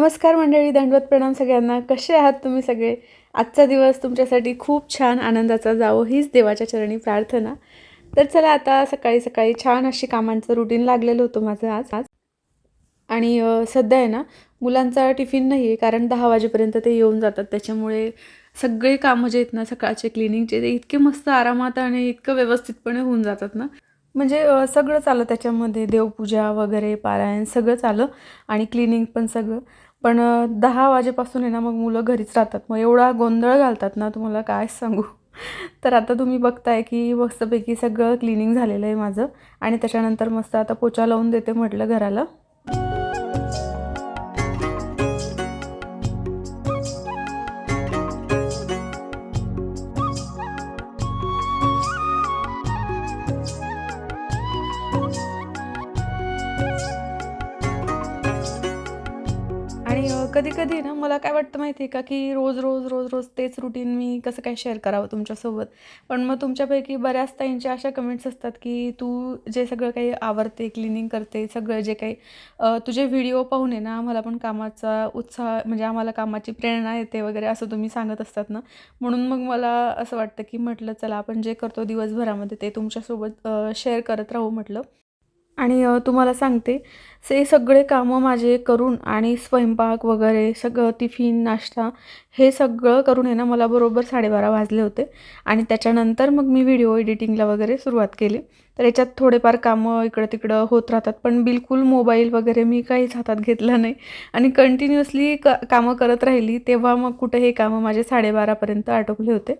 नमस्कार मंडळी दंडवत प्रणाम सगळ्यांना. कसे आहात तुम्ही सगळे? आजचा दिवस तुमच्यासाठी खूप छान आनंदाचा जावो हीच देवाच्या चरणी प्रार्थना. तर चला आता सकाळी सकाळी छान अशी कामांचं रुटीन लागलेलं होतं माझं आज. आज आणि सध्या आहे ना मुलांचा टिफिन नाही आहे कारण दहा वाजेपर्यंत ते येऊन जातात. त्याच्यामुळे सगळे कामं जे आहेत ना सकाळचे क्लिनिंगचे ते इतके मस्त आरामात आणि इतकं व्यवस्थितपणे होऊन जातात ना. म्हणजे सगळंच आलं त्याच्यामध्ये. देवपूजा वगैरे पारायण सगळंच आलं. आणि क्लिनिंग पण सगळं. पण दहा वाजेपासून आहे ना मग मुलं घरीच राहतात. मग एवढा गोंधळ घालतात ना तुम्हाला काय सांगू? तर आता तुम्ही बघताय की मस्तपैकी सगळं क्लिनिंग झालेलं आहे माझं. आणि त्याच्यानंतर मस्त आता पोचा लावून देते म्हटलं घराला. कधी कधी ना मला काय वाटतं माहिती आहे का की रोज रोज रोज रोज तेच रुटीन मी कसं काय शेअर करावं तुमच्यासोबत. पण मग तुमच्यापैकी बऱ्याच ताईंच्या अशा कमेंट्स असतात की तू जे सगळं काही आवरते क्लिनिंग करते सगळं जे काही तुझे व्हिडिओ पाहून आहे ना आम्हाला पण कामाचा उत्साह म्हणजे आम्हाला कामाची प्रेरणा येते वगैरे असं तुम्ही सांगत असतात ना. म्हणून मग मला असं वाटतं की म्हटलं चला आपण जे करतो दिवसभरामध्ये ते तुमच्यासोबत शेअर करत राहू म्हटलं. आणि तुम्हाला सांगते से सगळे कामं माझे करून आणि स्वयंपाक वगैरे सगळं टिफिन नाश्ता हे सगळं करून आहे ना मला बरोबर साडेबारा वाजले होते. आणि त्याच्यानंतर मग मी व्हिडिओ एडिटिंगला वगैरे सुरुवात केली. तर याच्यात थोडेफार कामं इकडं तिकडं होत राहतात पण बिलकुल मोबाईल वगैरे मी काहीच हातात घेतला नाही. आणि कंटिन्युअसली क कामं करत राहिली तेव्हा मग कुठं हे कामं माझे साडेबारापर्यंत आटोपले होते.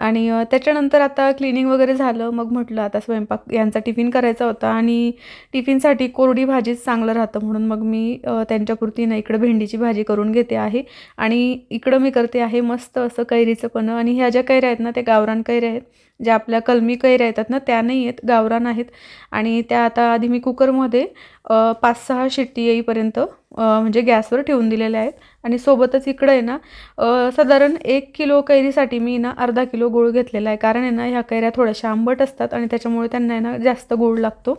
आणि त्याच्यानंतर आता क्लिनिंग वगैरे झालं. मग म्हटलं आता स्वयंपाक यांचा टिफिन करायचा होता आणि टिफिनसाठी कोरडी भाजीच चांगलं राहतं म्हणून मग मी अ, त्यांच्यापुरती ना इकडं भेंडीची भाजी करून घेते आहे. आणि इकडं मी करते आहे मस्त असं कैरीचं पण. आणि ह्या ज्या कैऱ्या आहेत ना त्या गावरान कैऱ्या आहेत. ज्या आपल्या कलमी कैऱ्या येतात ना त्या नाही आहेत गावरान आहेत आणि त्या आता आधी मी कुकरमध्ये पाच सहा शिट्टी येईपर्यंत म्हणजे गॅसवर ठेवून दिलेल्या आहेत. आणि सोबतच इकडं आहे ना साधारण एक किलो कैरीसाठी मी ना अर्धा किलो गूळ घेतलेला आहे. कारण आहे ना ह्या कैऱ्या थोड्याशा आंबट असतात आणि त्याच्यामुळे त्यांना आहे ना जास्त गूळ लागतो.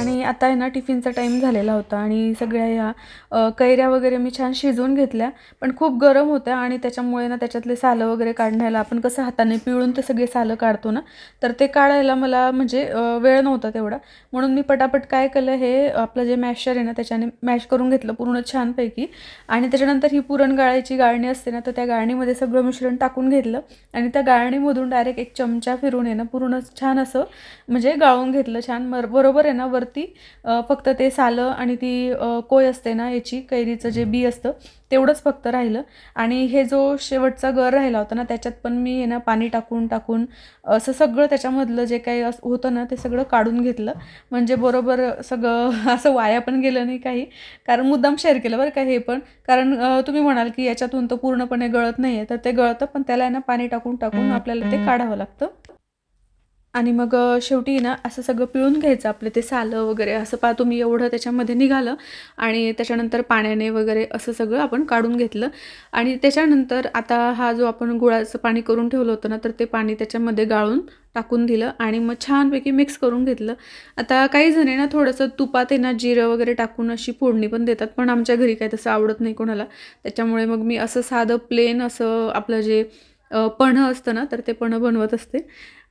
आणि आता आहे ना टिफिनचा टाईम झालेला होता आणि सगळ्या ह्या कैऱ्या वगैरे मी छान शिजवून घेतल्या पण खूप गरम होत्या आणि त्याच्यामुळे ना त्याच्यातले सालं वगैरे काढण्याला आपण कसं हाताने पिळून ते सगळे सालं काढतो ना तर ते काढायला मला म्हणजे वेळ नव्हता तेवढा. म्हणून मी पटापट काय केलं हे आपलं जे मॅशर आहे ना त्याच्याने मॅश करून घेतलं पूर्ण छानपैकी आणि त्याच्यानंतर ही पुरण गाळायची गाळणी असते ना तर त्या गाळणीमध्ये सगळं मिश्रण टाकून घेतलं आणि त्या गाळणीमधून डायरेक्ट एक चमचा फिरून आहे ना पूर्ण छान असं म्हणजे गाळून घेतलं छान मर बरोबर आहे ना वरती अ, फक्त ते सालं आणि ती कोय असते ना याची कैरीचं जे बी असतं तेवढंच फक्त राहिलं. आणि हे जो शेवटचा गर राहिला होता ना त्याच्यात पण मी आहे ना पाणी टाकून टाकून असं सगळं त्याच्यामधलं जे काही होतं ना ते सगळं काढून घेतलं. म्हणजे बरोबर सगळं असं वाया पण गेलं नाही काही. कारण मुद्दाम शेअर केलं बरं का हे पण. कारण तुम्ही म्हणाल की याच्यातून तर पूर्णपणे गळत नाही आहे तर ते गळतं पण त्याला ना पाणी टाकून टाकून आपल्याला ते काढावं लागतं. आणि मग शेवटी ना असं सगळं पिळून घ्यायचं आपलं ते सालं वगैरे असं पा तुम्ही एवढं त्याच्यामध्ये निघालं आणि त्याच्यानंतर पाण्याने वगैरे असं सगळं आपण काढून घेतलं. आणि त्याच्यानंतर आता हा जो आपण गुळाचं पाणी करून ठेवलं होतं ना तर ते पाणी त्याच्यामध्ये गाळून टाकून दिलं आणि मग छानपैकी मिक्स करून घेतलं. आता काही जणी ना थोडंसं तुपात आहे ना जिरं वगैरे टाकून अशी फोडणी पण देतात पण आमच्या घरी काय तसं आवडत नाही कोणाला. त्याच्यामुळे मग मी असं साधं प्लेन असं आपलं जे पणं असतं ना तर ते पणं बनवत असते.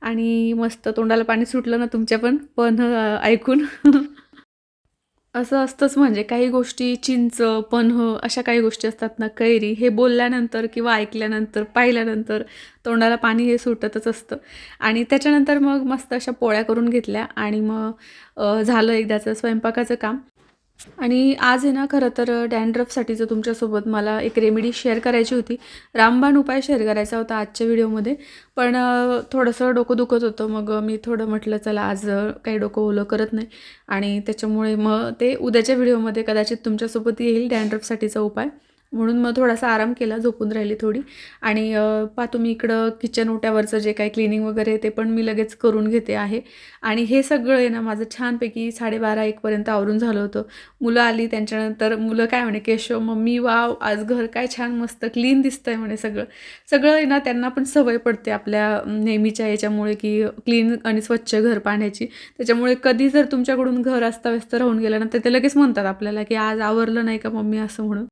आणि मस्त तोंडाला पाणी सुटलं ना तुमच्या पण पण ऐकून. असं असतंच म्हणजे काही गोष्टी चिंच पन्हं अशा काही गोष्टी असतात ना कैरी हे बोलल्यानंतर किंवा ऐकल्यानंतर पाहिल्यानंतर तोंडाला पाणी हे सुटतच असतं. आणि त्याच्यानंतर मग मस्त अशा पोळ्या करून घेतल्या आणि मग झालं एकदाचं स्वयंपाकाचं काम. आणि आज आहे ना खरं तर डॅन्ड्रफसाठीचं तुमच्यासोबत मला एक रेमेडी शेअर करायची होती रामबाण उपाय शेअर करायचा होता आजच्या व्हिडिओमध्ये. पण थोडंसं डोकं दुखत होतं मग मी थोडं म्हटलं चला आज काही डोकं ओलं करत नाही. आणि त्याच्यामुळे मग ते उद्याच्या व्हिडिओमध्ये कदाचित तुमच्यासोबत येईल डॅन्ड्रफसाठीचा उपाय. म्हणून मग थोडासा आराम केला झोपून राहिली थोडी. आणि पा तुम्ही इकडं किचन ओट्यावरचं जे काही क्लिनिंग वगैरे ते पण मी लगेच करून घेते आहे. आणि हे सगळं आहे ना माझं छानपैकी साडेबारा एकपर्यंत आवरून झालं होतं. मुलं आली त्यांच्यानंतर मुलं काय म्हणे केशव मम्मी वाव आज घर काय छान मस्त क्लीन दिसतंय म्हणे सगळं. सगळं आहे ना त्यांना पण सवय पडते आपल्या नेहमीच्या याच्यामुळे की क्लीन आणि स्वच्छ घर पाहण्याची. त्याच्यामुळे कधी जर तुमच्याकडून घर अस्ताव्यस्त राहून गेलं ना तर ते लगेच म्हणतात आपल्याला की आज आवरलं नाही का मम्मी? असं म्हणून.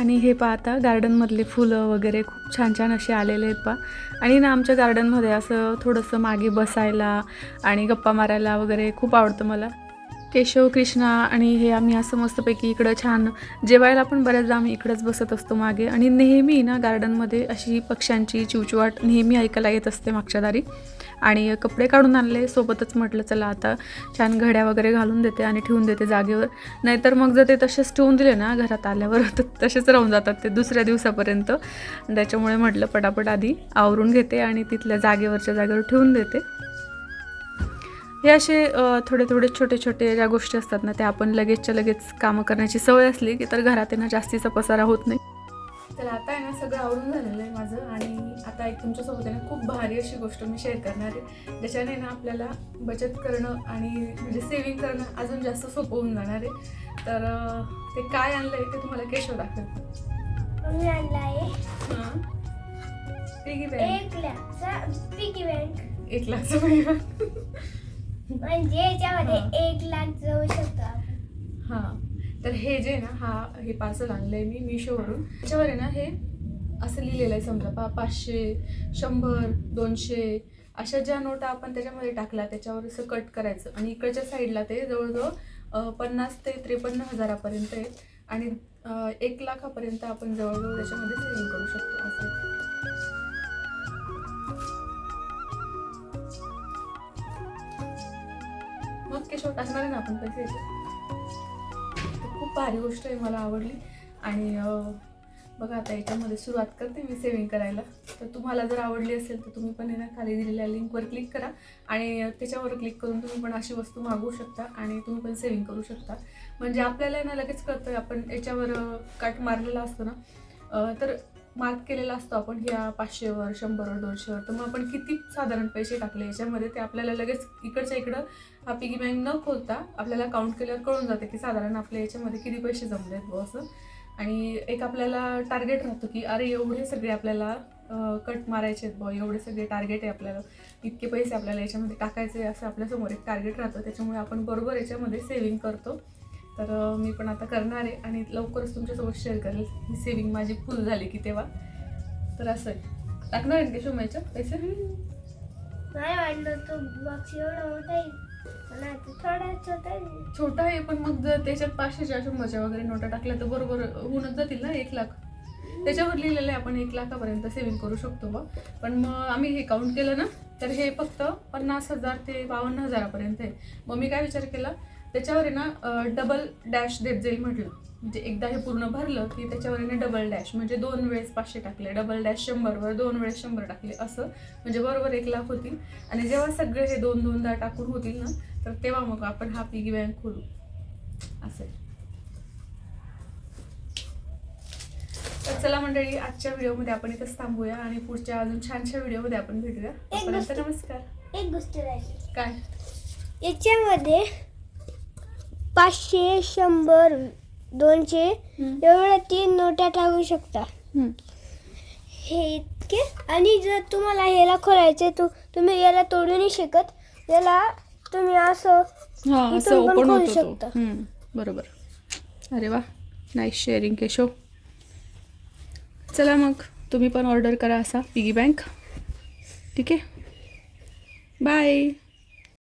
आणि हे पहा आता गार्डनमधले फुलं वगैरे खूप छान छान असे आलेले आहेत पहा. आणि ना आमच्या गार्डनमध्ये असं थोडंसं मागे बसायला आणि गप्पा मारायला वगैरे खूप आवडतं मला. केशव कृष्णा आणि हे आम्ही असं मस्तपैकी इकडं छान जेवायला पण बऱ्याचदा आम्ही इकडंच बसत असतो मागे. आणि नेहमी ना गार्डनमध्ये अशी पक्ष्यांची चिवचिवाट नेहमी ऐकायला येत असते मागच्या दारी. आणि कपडे काढून आणले. सोबतच म्हटलं चला आता छान घड्या वगैरे घालून देते आणि ठेवून देते जागेवर. नाहीतर मग जर ते तसेच ठेवून दिले ना घरात आल्यावर तर तसेच राहून जातात ते दुसऱ्या दिवसापर्यंत. त्याच्यामुळे म्हटलं पटापट आधी आवरून घेते आणि तिथल्या जागेवरच्या जागेवर ठेवून देते. हे असे थोडे थोडे छोटे छोटे ज्या गोष्टी असतात ना त्या आपण लगेचच्या लगेच कामं करण्याची सवय असली की तर घरात आहे ना जास्तीचा पसारा होत नाही. तर आता आहे ना सगळं आवडून झालेलं आहे माझं आणि आता एक तुमच्यासोबत आहे ना खूप भारी अशी गोष्ट मी शेअर करणार आहे. ज्याच्याने ना आपल्याला बचत करणं आणि म्हणजे सेविंग करणं अजून जास्त सोपं होऊन जाणार आहे. तर ते काय आणलं आहे ते तुम्हाला केशव मी आणला आहे पिगी बँक एक लाखचा पिगी बँक म्हणजे याच्यामध्ये. एक लाख जाऊ शकतो हां. तर हे जे आहे ना हा हे पार्सल आणलं आहे मी मिशोवरून त्याच्यावर आहे ना हे असं लिहिलेलं आहे समजा पा पाचशे शंभर दोनशे अशा ज्या नोटा आपण त्याच्यामध्ये टाकल्या त्याच्यावर असं कट करायचं. आणि इकडच्या साईडला ते जवळजवळ पन्नास ते त्रेपन्न हजारापर्यंत आहे. आणि एक लाखापर्यंत आपण जवळजवळ त्याच्यामध्ये सेविंग करू शकतो. असं मग केशव टाकणार आहे ना आपण पैसे भारी गोष्ट आहे मला आवडली. आणि बघा आता याच्यामध्ये सुरुवात करते मी सेविंग करायला. तर तुम्हाला जर आवडली असेल तर तुम्ही पण ना खाली दिलेल्या लिंकवर क्लिक करा. आणि त्याच्यावर क्लिक करून तुम्ही पण अशी वस्तू मागवू शकता आणि तुम्ही पण सेविंग करू शकता. म्हणजे आपल्याला ना लगेच कळतं आपण याच्यावर अं, काट मारलेला असतो ना. तर मार्क केलेला असतो आपण ह्या पाचशेवर शंभरवर दोनशेवर. तर मग आपण किती साधारण पैसे टाकले याच्यामध्ये ते आपल्याला लगेच इकडच्या इकडं हा पिगी बँक न खोलता आपल्याला काउंट केल्यावर कळून जाते की साधारण आपल्या याच्यामध्ये किती पैसे जमले आहेत बुवा असं. आणि एक आपल्याला टार्गेट राहतो की अरे एवढे सगळे आपल्याला कट मारायचे आहेत बुवा एवढे सगळे टार्गेट आहे आपल्याला इतके पैसे आपल्याला याच्यामध्ये टाकायचे असं आपल्यासमोर एक टार्गेट राहतं. त्याच्यामुळे आपण बरोबर याच्यामध्ये सेविंग करतो. तर मी पण आता करणार आहे आणि लवकरच तुमच्यासोबत शेअर करेल. ही सेविंग माझी फुल झाली की तेव्हा. तर असं आहे. टाकणार आहे का शोमायच्या पैसे? नाही वाटलं तो बॉक्स एवढा मोठा आहे. थोडा छोटा आहे. छोटा आहे पण मग जर त्याच्यात पाचशेच्या शंभरच्या वगैरे नोटा टाकल्या तर बरोबर होऊनच जातील ना एक लाख. त्याच्यावर लिहिलेलं आहे आपण एक लाखापर्यंत सेव्हिंग करू शकतो बा. पण मग आम्ही हे काउंट केलं ना तर हे फक्त पन्नास हजार ते बावन्न हजारापर्यंत आहे. मग मी काय विचार केला? त्याच्यावर आहे ना डबल डॅश देत जाईल म्हटलं. म्हणजे एकदा हे पूर्ण भरलं की त्याच्यावर आहे ना डबल डॅश म्हणजे दोन वेळेस पाचशे टाकले. डबल डॅश शंभरवर दोन वेळेस शंभर टाकले. असं. म्हणजे बरोबर एक लाख होतील. आणि जेव्हा सगळे हे दोन दोनदा टाकून होतील ना तर तेव्हा मग आपण हा पिगी बँक खोलू. असं आहे. तर चला मंडळी आजच्या व्हिडिओमध्ये आपण इथंच थांबूया आणि पुढच्या अजून छानशा व्हिडिओमध्ये आपण भेटूया. नमस्कार. एक गोष्ट राहिली. काय? याच्यामध्ये पाचशे शंभर दोनशे एवढ्या तीन नोटा टाकू शकता. हे इतके? आणि जर तुम्हाला ह्याला खोलायचे तू तुम्ही याला तोडू नाही शकत. याला तुम्ही असं हा इथून असं पण ओपन खोलू होतो तो. शकता. हम्म, बरोबर. अरे वा नाईस शेअरिंग केशव. चला मग तुम्ही पण ऑर्डर करा असा पिगी बँक ठीक आहे? बाय